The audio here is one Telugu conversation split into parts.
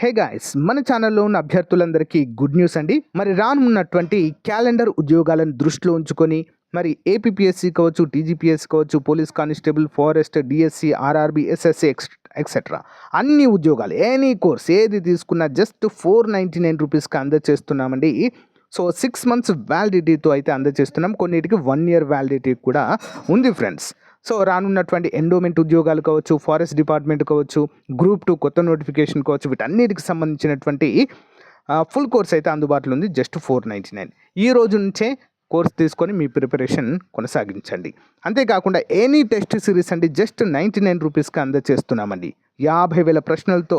హే గాయస్ మన ఛానల్లో ఉన్న అభ్యర్థులందరికీ గుడ్ న్యూస్ అండి. మరి రానున్నటువంటి క్యాలెండర్ ఉద్యోగాలను దృష్టిలో ఉంచుకొని మరి ఏపీపీఎస్సీ కావచ్చు టీజీపీఎస్సీ కావచ్చు police constable forest DSC RRB SSC ex etcetera అన్ని ఉద్యోగాలు ఎనీ కోర్స్ ఏది తీసుకున్నా జస్ట్ ఫోర్ నైంటీ నైన్ రూపీస్కి అందజేస్తున్నామండి సో సిక్స్ మంత్స్ వ్యాలిడిటీతో అయితే అందజేస్తున్నాం కొన్నిటికి వన్ ఇయర్ వ్యాలిడిటీ కూడా ఉంది ఫ్రెండ్స్ సో రానున్నటువంటి ఎండోమెంట్ ఉద్యోగాలు కావచ్చు ఫారెస్ట్ డిపార్ట్మెంట్ కావచ్చు గ్రూప్ టూ కొత్త నోటిఫికేషన్ కావచ్చు వీటన్నిటికి సంబంధించినటువంటి ఫుల్ కోర్స్ అయితే అందుబాటులో ఉంది జస్ట్ ఫోర్ నైంటీ నైన్ ఈ రోజు నుంచే కోర్స్ తీసుకొని మీ ప్రిపరేషన్ కొనసాగించండి. అంతేకాకుండా ఎనీ టెస్ట్ సిరీస్ అండి జస్ట్ నైంటీ నైన్ రూపీస్కి అందజేస్తున్నామండి యాభై వేల ప్రశ్నలతో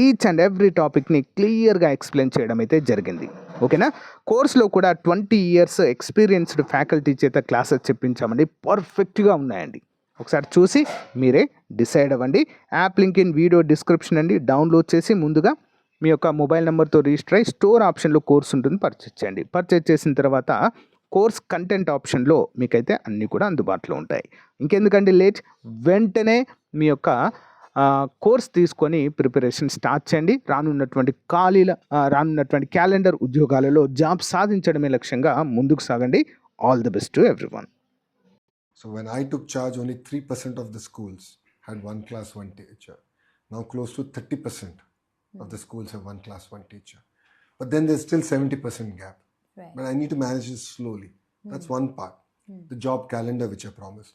ఈచ్ అండ్ ఎవ్రీ టాపిక్ని క్లియర్గా ఎక్స్ప్లెయిన్ చేయడం అయితే జరిగింది. ఓకేనా? కోర్సులో కూడా ట్వంటీ ఇయర్స్ ఎక్స్పీరియన్స్డ్ ఫ్యాకల్టీ చేత క్లాసెస్ చెప్పించామండి. పర్ఫెక్ట్గా ఉన్నాయండి. ఒకసారి చూసి మీరే డిసైడ్ అవ్వండి. App link in video description అండి. డౌన్లోడ్ చేసి ముందుగా మీ యొక్క మొబైల్ నెంబర్తో రిజిస్టర్ అయ్యి స్టోర్ ఆప్షన్లో కోర్స్ ఉంటుంది పర్చేస్ చేయండి. పర్చేస్ చేసిన తర్వాత కోర్స్ కంటెంట్ ఆప్షన్లో మీకైతే అన్నీ కూడా అందుబాటులో ఉంటాయి. ఇంకెందుకండి లేట్? వెంటనే మీ యొక్క కోర్స్ తీసుకొని ప్రిపరేషన్ స్టార్ట్ చేయండి. రానున్నటువంటి ఖాళీల రానున్నటువంటి క్యాలెండర్ ఉద్యోగాలలో జాబ్ సాధించడమే లక్ష్యంగా ముందుకు సాగండి. All the best to everyone so when I took charge only three percent of the schools had one class one teacher now close to thirty percent of the schools have one class one teacher but then this still seventy percent gap but I need to manage slowly that's one part the job calendar which I promise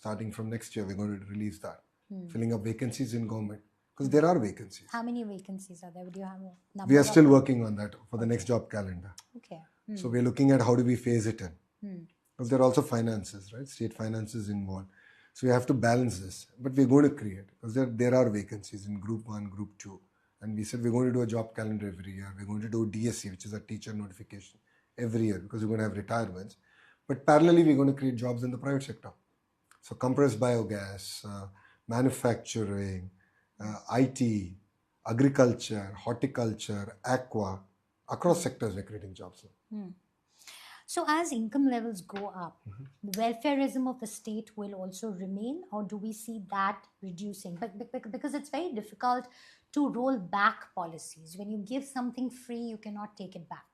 starting from next year we got release that that. Filling up vacancies in government. Because there are vacancies. How many vacancies are there? Would you have a number? We are still working on that for the next job calendar. Okay. So we're looking at how do we phase it in. Hmm. Because there are also finances, right? State finances involved. So we have to balance this. But we're going to create because there, there are vacancies in group one, group two. And we said we're going to do a job calendar every year. We're going to do DSC, which is a teacher notification, every year because we're going to have retirements. But parallelly, we're going to create jobs in the private sector. So compressed biogas, uh, manufacturing, uh, IT, agriculture, horticulture, aqua, across sectors we're creating jobs. So as income levels go up, Mm-hmm. the welfareism of the state will also remain, or do we see that reducing? But bec- bec- because it's very difficult to roll back policies. When you give something free, you cannot take it back.